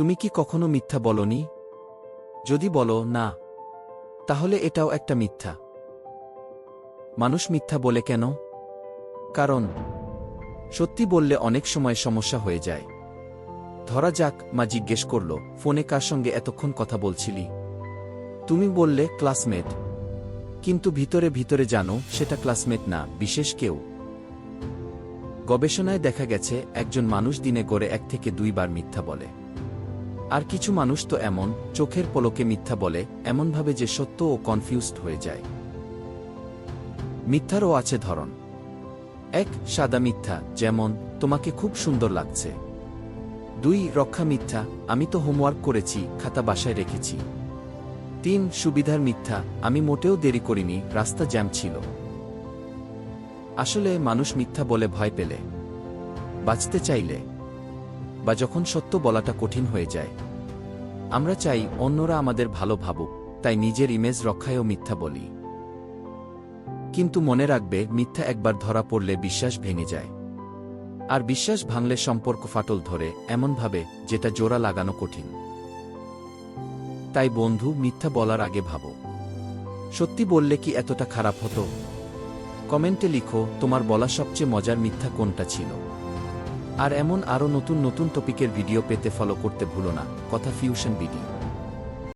তুমি কি কখনো মিথ্যা বলনি? যদি বলো, না। তাহলে এটাও একটা মিথ্যা। মানুষ মিথ্যা বলে কেন? কারণ, সত্যি বললে অনেক সময় সমস্যা হয়ে যায়। ধরা যাক, মা জিজ্ঞেস করল, ফোনে কার সঙ্গে এতক্ষণ কথা বলছিলি? তুমি বললে, ক্লাসমেট। কিন্তু ভিতরে ভিতরে জানো, সেটা ক্লাসমেট না, বিশেষ কেউ। গবেষণায় দেখা গেছে, একজন মানুষ দিনে গড়ে এক থেকে দুইবার মিথ্যা বলে। আর কিছু মানুষ তো এমন, চোখের পলকে মিথ্যা বলে, এমনভাবে যে সত্য ও কনফিউজড হয়ে যায়। মিথ্যারও আছে ধরন। এক, সাদা মিথ্যা, যেমন, তোমাকে খুব সুন্দর লাগছে। দুই, রক্ষা মিথ্যা, আমি তো হোমওয়ার্ক করেছি, খাতা বাসায় রেখেছি। তিন, সুবিধার মিথ্যা, আমি মোটেও দেরি করিনি, রাস্তা জ্যাম ছিল। আসলে মানুষ মিথ্যা বলে ভয় পেলে। বাঁচতে চাইলে। বা যখন সত্য বলাটা কঠিন হয়ে যায়। আমরা চাই অন্যরা আমাদের ভালো ভাবুক, তাই নিজের ইমেজ রক্ষায়ও মিথ্যা বলি। কিন্তু মনে রাখবে, মিথ্যা একবার ধরা পড়লে বিশ্বাস ভেঙে যায়। আর বিশ্বাস ভাঙলে সম্পর্ক ফাটল ধরে, এমনভাবে, যেটা জোড়া লাগানো কঠিন। তাই বন্ধু, মিথ্যা বলার আগে ভাবো। সত্যি বললে কি এতটা খারাপ হতো? কমেন্টে লিখো, তোমার বলা সবচেয়ে মজার মিথ্যা কোনটা ছিল? আর এমন আরও নতুন নতুন টপিকের ভিডিও পেতে ফলো করতে ভুলো না। কথা ফিউশন বিডি